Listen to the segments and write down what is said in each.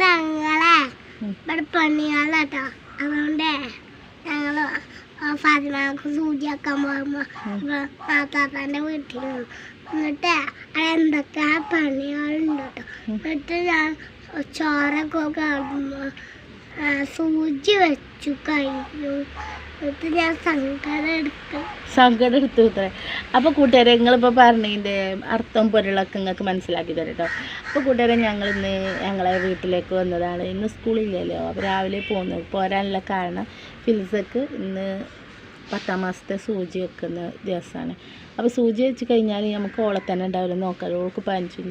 ഞങ്ങളെ. ഇവിടെ പണികളാട്ടോ അതുകൊണ്ട് ഞങ്ങൾ ഫാത്തിമാക്ക് സൂചിയാക്കാൻ പോകുമ്പോൾ താത്താന്റെ വീട്ടിൽ എന്നിട്ട് അവിടെ എന്തൊക്കെ പണികളുണ്ട്? കേട്ടോ എന്നിട്ട് ഞാൻ ചോറൊക്കെ കാണുന്നു സൂചി വെച്ചു കഴിഞ്ഞു. സങ്കടം എടുത്തു. സങ്കടം എടുത്തു കൂട്ടുകാരെ നിങ്ങളിപ്പോൾ പറഞ്ഞതിന്റെ അർത്ഥം പൊരുളൊക്കെ നിങ്ങൾക്ക് മനസ്സിലാക്കി തരാം കേട്ടോ അപ്പോൾ കൂട്ടുകാരെ ഞങ്ങൾ ഇന്ന് ഞങ്ങളെ വീട്ടിലേക്ക് വന്നതാണ്. ഇന്ന് സ്കൂളില്ലല്ലോ. അപ്പോൾ രാവിലെ പോകുന്നത് പോരാനുള്ള കാരണം ഫിൽസക്ക് ഇന്ന് പത്താം മാസത്തെ സൂചി വെക്കുന്ന ദിവസമാണ്. അപ്പോൾ സൂചി വെച്ച് കഴിഞ്ഞാൽ നമുക്ക് ഓളെ തന്നെ ഉണ്ടാവില്ല. നോക്കാം ഓൾക്ക് പനിച്ചും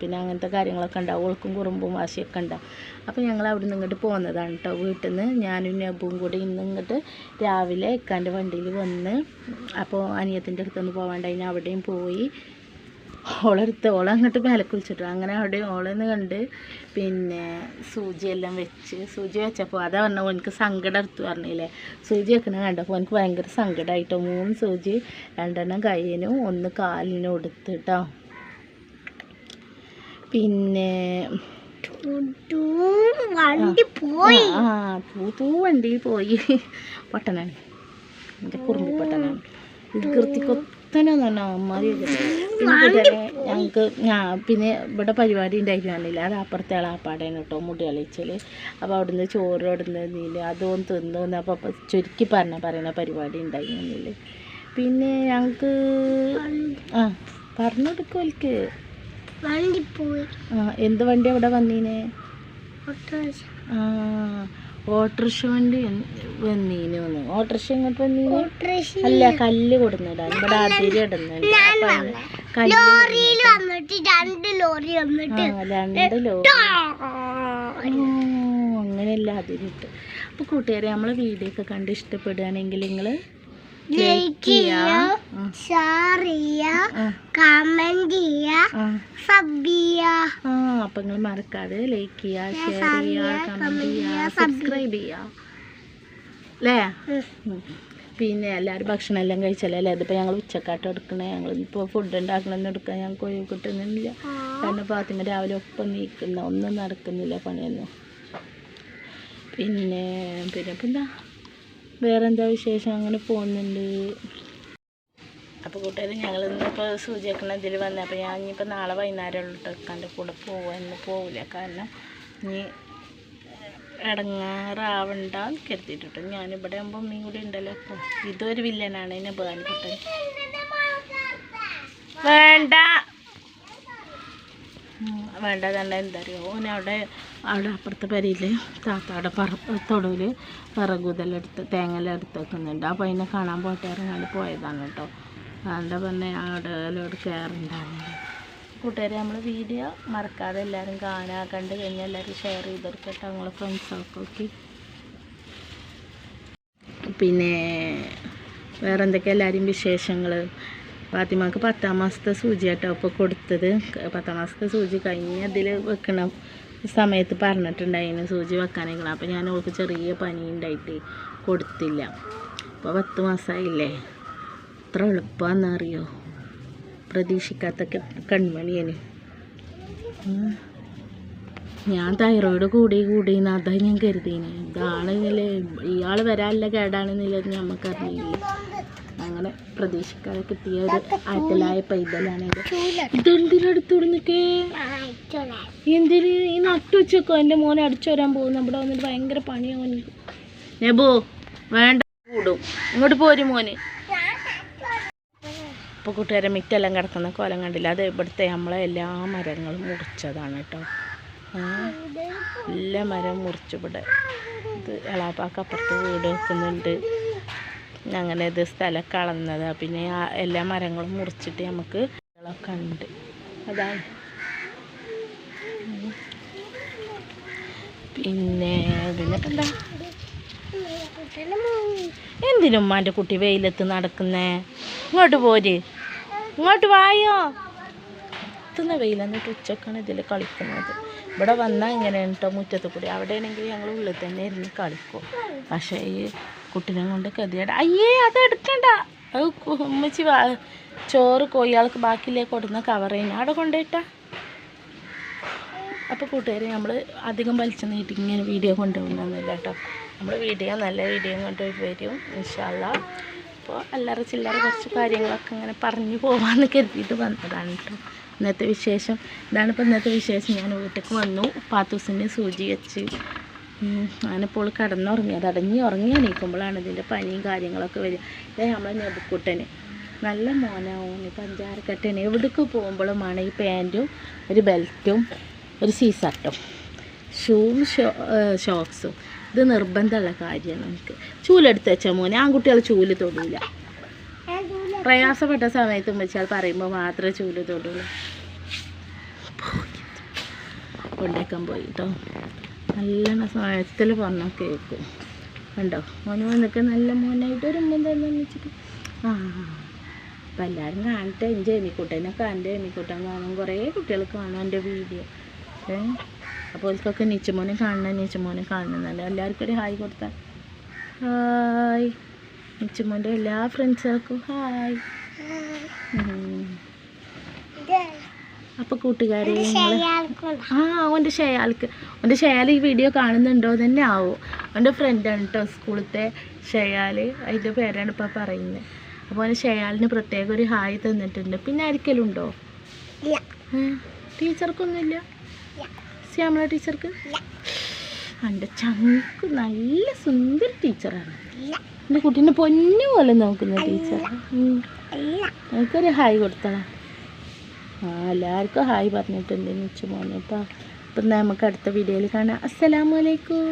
പിന്നെ അങ്ങനത്തെ കാര്യങ്ങളൊക്കെ ഉണ്ടാവും. ഓൾക്കും കുറുമ്പും വാശിയൊക്കെ ഉണ്ടാവും. അപ്പോൾ ഞങ്ങൾ അവിടെ നിന്ന് ഇങ്ങോട്ട് പോകുന്നതാണ് കേട്ടോ വീട്ടിൽ നിന്ന് ഞാനും നബും കൂടി ഇന്ന് ഇങ്ങോട്ട് രാവിലെ ഇക്കാന്റെ വണ്ടിയിൽ വന്ന് അപ്പോൾ അനിയത്തിന്റെ അടുത്തൊന്ന് പോകാണ്ടായി അവിടെയും പോയി. ഓളെടുത്ത് ഓളെ അങ്ങോട്ട് മേലെ കുളിച്ചിട്ടു അങ്ങനെ അവിടെ ഓളെന്ന് കണ്ട് പിന്നെ സൂചിയെല്ലാം വെച്ച് സൂചി വെച്ചപ്പോൾ അതാ പറഞ്ഞ എനിക്ക് സങ്കടം എടുത്തു പറഞ്ഞില്ലേ? സൂചി വെക്കണ കണ്ടപ്പോൾ എനിക്ക് ഭയങ്കര സങ്കടമായിട്ടോ മൂന്ന് സൂചി രണ്ടെണ്ണം കയ്യിനും ഒന്ന് കാലിനും എടുത്തിട്ടോ പിന്നെ ടൂ വണ്ടി പോയി. ആ തൂ തൂ പോയി. പൊട്ടനാണ് എന്റെ കുറുമ്പി പട്ടണാണ്. ഇത് കൃത്തിക്കൊത്തനെ തന്നെ അമ്മാരി പിന്നെ കൂട്ടുകാരെ ഞങ്ങൾക്ക് ഞാൻ പിന്നെ ഇവിടെ പരിപാടി ഉണ്ടായിരുന്നില്ല. അത് അപ്പുറത്തെ ആപ്പാടേന് കേട്ടോ മുടി കളിച്ചൽ അപ്പോൾ അവിടുന്ന് ചോറ് അവിടുന്ന് നീൽ അതൊന്നും തിന്നു അപ്പോൾ അപ്പം ചുരുക്കി പറഞ്ഞ പറയുന്ന പരിപാടി ഉണ്ടായിരുന്നില്ല. പിന്നെ ഞങ്ങൾക്ക് ആ പറഞ്ഞു കൊടുക്കും ആ എന്ത് വണ്ടി അവിടെ വന്നീനെ? ആ ഓട്ടോറിക്ഷ വണ്ടി വന്നീന് വന്ന് ഓട്ടോറിക്ഷ ഇങ്ങോട്ട് വന്നീന്? അല്ല കല്ല് കൊടുന്നിടാൻ. ഇവിടെ അതിരി ഇടുന്നുണ്ട് രണ്ട് ലോറി അങ്ങനെയല്ല അതിരിട്ട് അപ്പോൾ കൂട്ടുകാരെ നമ്മളെ വീഡിയോ ഒക്കെ കണ്ട് ഇഷ്ടപ്പെടുകയാണെങ്കിൽ നിങ്ങൾ ലൈക്ക് ചെയ്യുക ഷെയർ ചെയ്യുക കമന്റ് ചെയ്യുക സബ് ചെയ്യുക ആ. അപ്പം നിങ്ങൾ മറക്കാതെ ലൈക്ക് ചെയ്യുക ഷെയർ ചെയ്യുക കമന്റ് ചെയ്യുക സബ്സ്ക്രൈബ് ചെയ്യുക അല്ലേ പിന്നെ എല്ലാവരും ഭക്ഷണം എല്ലാം കഴിച്ചല്ലേ അല്ലേ ഇതിപ്പോൾ ഞങ്ങൾ ഉച്ചക്കാട്ട് എടുക്കണേ. ഞങ്ങൾ ഇപ്പോൾ ഫുഡ് ഉണ്ടാക്കണമെന്ന് എടുക്കാൻ ഞങ്ങൾക്ക് ഒഴിവ് കിട്ടുന്നില്ല കാരണം പാത്തിമ രാവിലെ ഒപ്പം നീക്കുന്ന ഒന്നും നടക്കുന്നില്ല പണിയൊന്നും. പിന്നെ പിന്നെ പിന്നെ എന്താ? വേറെ എന്താ വിശേഷം? അങ്ങനെ പോകുന്നുണ്ട്. അപ്പോൾ കൂട്ടുകാർ ഞങ്ങൾ ഇന്നിപ്പോൾ സൂചി വെക്കണ ഇതിൽ വന്നത് അപ്പോൾ ഞാൻ ഇനിയിപ്പോൾ നാളെ വൈകുന്നേരം ഉള്ളു ഇട്ടക്കാന്റെ കൂടെ പോവാൻ ഇന്ന് പോവില്ല. കാരണം ഇനി ഇടങ്ങാറാവണ്ടെന്ന് കരുതിയിട്ടുണ്ട്. ഞാനിവിടെ ആകുമ്പോൾ അമ്മയും കൂടി ഉണ്ടല്ലോ അപ്പോൾ ഇതൊരു വില്ലനാണ് എന്നെ ബഹുമാനപ്പെട്ടത് വേണ്ട. വേണ്ട. തന്നെ എന്താ അറിയോ? ഓൻ അവിടെ അപ്പുറത്തെ പെരയിൽ താത്താടെ പറ തൊടുവിൽ വിറകുതെല്ലാം തേങ്ങയെല്ലാം എടുത്ത് വെക്കുന്നുണ്ട് അപ്പോൾ അതിനെ കാണാൻ പോയിട്ട് ഇറങ്ങാണ്ട് പോയതാണ് കേട്ടോ. എന്താ പറഞ്ഞാൽ അവിടെ അതിലോട്ട് കയറുണ്ടായിരുന്നില്ല കൂട്ടുകാരെ നമ്മൾ വീഡിയോ മറക്കാതെ എല്ലാവരും കാണുക. കണ്ട് കഴിഞ്ഞാൽ എല്ലാവരും ഷെയർ ചെയ്തെടുക്കട്ടെ നമ്മളെ ഫ്രണ്ട്സൊക്കെ ഓക്കെ പിന്നെ വേറെ എന്തൊക്കെയാ എല്ലാവരും വിശേഷങ്ങൾ ഫാത്തിമാക്ക് പത്താം മാസത്തെ സൂചി കേട്ടോ ഇപ്പോൾ കൊടുത്തത്. പത്താം മാസത്തെ സൂചി കഴിഞ്ഞ് അതിൽ വെക്കണ. സമയത്ത് പറഞ്ഞിട്ടുണ്ടായിരുന്നു സൂചി വെക്കാനേക്കണം അപ്പോൾ ഞാൻ അവൾക്ക് ചെറിയ പനി ഉണ്ടായിട്ട് കൊടുത്തില്ല. അപ്പോൾ പത്ത് മാസമായില്ലേ എത്ര എളുപ്പമാണെന്നറിയോ പ്രതീക്ഷിക്കാത്ത കൺമണിയന്. ഞാൻ തൈറോയിഡ് കൂടി കൂടി അതാ ഞാൻ കരുതീന്. ഇതാണെങ്കിൽ ഇയാൾ വരാനുള്ള കേടാണെന്നില്ല നമുക്കറിയില്ല അങ്ങനെ പ്രതീക്ഷിക്കാതെ കിട്ടിയ ഒരു ആറ്റലായ പൈതലാണ് ഇത്. ഇതെന്തിനടുത്തോട് നിൽക്കേ എന്തിന്? ഈ നട്ടുച്ചക്കോ എന്റെ മോനെ അടിച്ചു വരാൻ പോകും ഇവിടെ വന്നിട്ട് ഭയങ്കര പണിയാവും നെബോ വേണ്ട. കൂടും. ഇങ്ങോട്ട് പോരും മോന്. ഇപ്പോൾ കൂട്ടുകാരെ മിറ്റെല്ലാം കിടക്കുന്ന കോലം കണ്ടില്ല. അത് ഇവിടുത്തെ നമ്മളെ എല്ലാ മരങ്ങളും മുറിച്ചതാണ് കേട്ടോ. എല്ലാ മരം മുറിച്ചിവിടെ ഇത് എളാപ്പാക്കപ്പുറത്ത് വീട് വെക്കുന്നുണ്ട്. അങ്ങനെ ഇത് സ്ഥലം കളന്നത് പിന്നെ എല്ലാ മരങ്ങളും മുറിച്ചിട്ട് നമുക്ക് ഒക്കെ ഉണ്ട്. അതാണ്. പിന്നെ പിന്നിട്ടെന്താ എന്തിനും ഉമ്മാന്റെ കുട്ടി വെയിലത്ത് നടക്കുന്നേ? ഇങ്ങോട്ട് പോര്. ഇങ്ങോട്ട് വായോ? കത്തുന്ന വെയിൽ എന്നിട്ട് ഉച്ചക്കാണ് ഇതിൽ കളിക്കുന്നത്. ഇവിടെ വന്നാൽ ഇങ്ങനെയാണ് കേട്ടോ മുറ്റത്ത് കൂടി. അവിടെ ആണെങ്കിൽ ഞങ്ങൾ ഉള്ളിൽ തന്നെ ഇരുന്ന് കളിക്കും. പക്ഷേ ഈ കുട്ടീനെ കൊണ്ട് കതിയാട. അയ്യേ അത് എടുക്കണ്ട. അത് ഉമ്മച്ചി ചോറ് കോയിയാൾക്ക് ബാക്കിയിലേക്ക് കൊടുന്ന കവർ കഴിഞ്ഞാൽ അവിടെ കൊണ്ടുപോയിട്ടാ. അപ്പോൾ കൂട്ടുകാരെ നമ്മൾ അധികം വലിച്ചു നീട്ടി ഇങ്ങനെ വീഡിയോ കൊണ്ടുപോകുന്നില്ല കേട്ടോ നമ്മൾ വീഡിയോ നല്ല വീഡിയോ കൊണ്ടുപോയി വരും ഇൻഷാല്ല അപ്പോൾ അല്ലറ ചില്ലറ കുറച്ച് കാര്യങ്ങളൊക്കെ ഇങ്ങനെ പറഞ്ഞു പോകാമെന്ന് കരുതിയിട്ട് വന്നതാണ് കേട്ടോ ഇന്നത്തെ വിശേഷം. ഇതാണ് ഇപ്പോൾ ഇന്നത്തെ വിശേഷം. ഞാൻ വീട്ടിലേക്ക് വന്നു. പാത്തൂസിന് സൂചി വെച്ച്. ഞാനിപ്പോൾ കിടന്നുറങ്ങി. അത് അടങ്ങി ഉറങ്ങി എണീക്കുമ്പോഴാണ് ഇതിന്റെ പനിയും കാര്യങ്ങളൊക്കെ വരിക. ഇതാ നമ്മളെ നെബുക്കുട്ടന്. നല്ല മോനാവും. പഞ്ചാരക്കട്ടന് എവിടേക്ക് പോകുമ്പോഴുമാണ് ഈ പാന്റും ഒരു ബെൽറ്റും ഒരു സീസട്ടും ഷൂവും ഷോ ഷോക്സും. ഇത് നിർബന്ധമുള്ള കാര്യമാണ് നമുക്ക്. ചൂലെടുത്ത് വെച്ചാൽ മോനെ. ആൺകുട്ടികൾ ചൂൽ തൊടില്ല പ്രയാസപ്പെട്ട സമയത്ത് വെച്ചാൽ പറയുമ്പോൾ മാത്രമേ ചൂൽ തൊടുള്ളൂ. കൊണ്ടേക്കാൻ പോയി കേട്ടോ നല്ല സ്വായത്തിൽ പറഞ്ഞ കേൾക്കും കണ്ടോ? മോന് വന്നിട്ട് നല്ല മോനായിട്ട് ഒരു ഉമ്മ തന്നെ വെച്ചിട്ട്. ആ അപ്പം എല്ലാവരും കാണട്ടെ. എന്റെ എമിക്കുട്ടനെ എന്റെ എമിക്കുട്ടൻ കാണും. കുറേ കുട്ടികൾ കാണും എന്റെ വീഡിയോ. ഏ? അപ്പോൾ ഓൽക്കൊക്കെ നീച്ചമോനെ കാണണം നീച്ചമോനെ കാണണമെന്നല്ല എല്ലാവർക്കും ഒരു ഹായ് കൊടുത്താൽ ഹായ്. നീച്ചമോന്റെ എല്ലാ ഫ്രണ്ട്സുകൾക്കും ഹായ്. അപ്പോൾ കൂട്ടുകാരെ ആ ഓന്റെ ഷയാൽക്ക്. ഓന്റെ ഷയാൽ ഈ വീഡിയോ കാണുന്നുണ്ടോ? തന്നെ ആവോ. ഓന്റെ ഫ്രണ്ടാണ് കേട്ടോ സ്കൂളത്തെ ഷയാൽ അതിന്റെ പേരാണ് ഇപ്പോൾ പറയുന്നത് അപ്പോൾ അവന് ഷയാലിന് പ്രത്യേക ഒരു ഹായ് തന്നിട്ടുണ്ട്. പിന്നെ ആർക്കെങ്കിലും ഉണ്ടോ? ടീച്ചർക്കൊന്നുമില്ല? ശ്യാമള ടീച്ചർക്ക്? എന്റെ ചങ്ക് നല്ല സുന്ദര ടീച്ചറാണ്. എന്റെ കുട്ടീനെ പൊന്നു പോലെ നോക്കുന്ന ടീച്ചർ എനിക്കൊരു ഹായ് കൊടുത്തണം എല്ലാവർക്കും ഹായ് പറഞ്ഞിട്ടുണ്ട് നിച്ചു മോനെ കേട്ടോ അപ്പം നമുക്ക് അടുത്ത വീഡിയോയിൽ കാണാം. അസ്സലാമലൈക്കും.